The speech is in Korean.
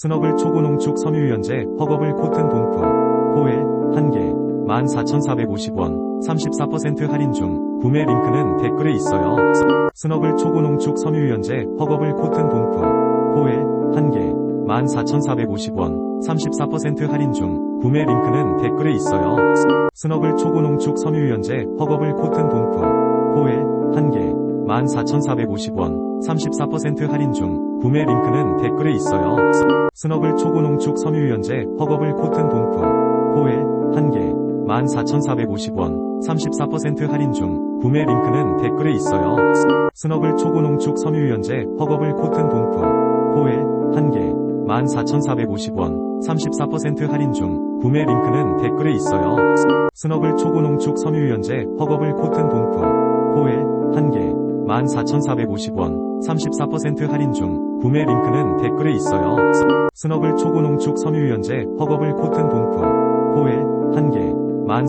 스너블 초고농축 섬유유연제 허거블 코튼 봉품 호일 1개 14,450원 34% 할인 중 구매 링크는 댓글에 있어요. 스너블 초고농축 섬유유연제 허거블 코튼 봉품 호일 1개 14,450원 34% 할인 중 구매 링크는 댓글에 있어요. 스너블 초고농축 섬유유연제 허거블 코튼 봉품 호일 1개 14,450원 34% 할인 중 구매 링크는 댓글에 있어요. 스너블 초고농축 섬유유연제 허거블 코튼 봉품 호일 1개 14,450원 34% 할인 중 구매 링크는 댓글에 있어요. 스너블 초고농축 섬유유연제 허거블 코튼 봉품 호일 1개 14,450원 34% 할인 중 구매 링크는 댓글에 있어요. 스너블 초고농축 섬유유연제 허거블 코튼 1개 14,450원 34% 할인 중 구매 링크는 댓글에 있어요. 스너블 초고농축 섬유유연제 허거블 코튼 호일